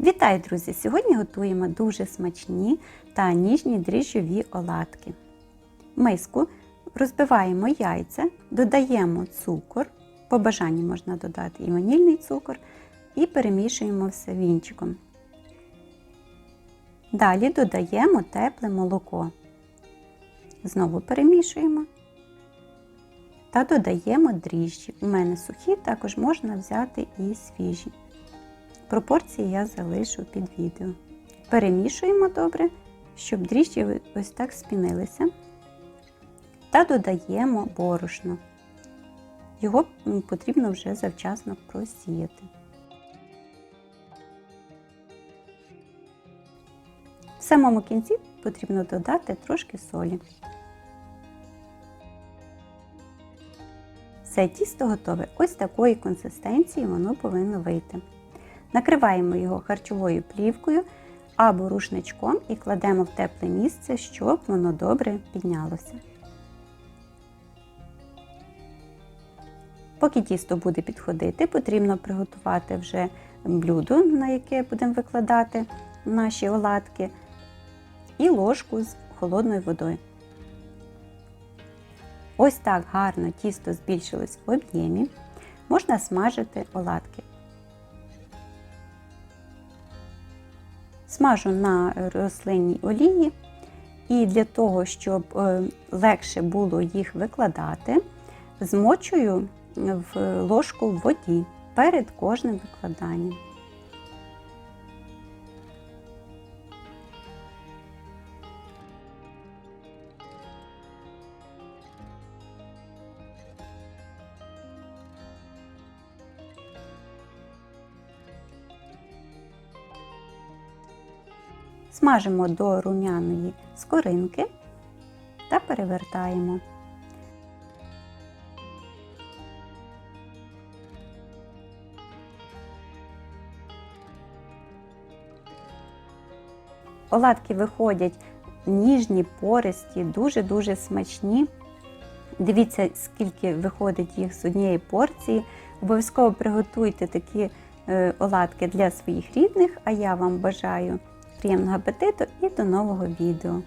Вітаю, друзі! Сьогодні готуємо дуже смачні та ніжні дріжджові оладки. В миску розбиваємо яйця, додаємо цукор, по бажанню можна додати і ванільний цукор, і перемішуємо все вінчиком. Далі додаємо тепле молоко. Знову перемішуємо та додаємо дріжджі. У мене сухі, також можна взяти і свіжі. Пропорції я залишу під відео. Перемішуємо добре, щоб дріжджі ось так спінилися. Та додаємо борошно. Його потрібно вже завчасно просіяти. В самому кінці потрібно додати трошки солі. Все тісто готове. Ось такої консистенції воно повинно вийти. Накриваємо його харчовою плівкою або рушничком і кладемо в тепле місце, щоб воно добре піднялося. Поки тісто буде підходити, потрібно приготувати вже блюдо, на яке будемо викладати наші оладки, і ложку з холодною водою. Ось так гарно тісто збільшилось в об'ємі. Можна смажити оладки. Смажу на рослинній олії, і для того, щоб легше було їх викладати, змочую в ложку в воді перед кожним викладанням. Смажимо до рум'яної скоринки та перевертаємо. Оладки виходять ніжні, пористі, дуже-дуже смачні. Дивіться, скільки виходить їх з однієї порції. Обов'язково приготуйте такі е, оладки для своїх рідних, а я вам бажаю приємного апетиту і до нового відео!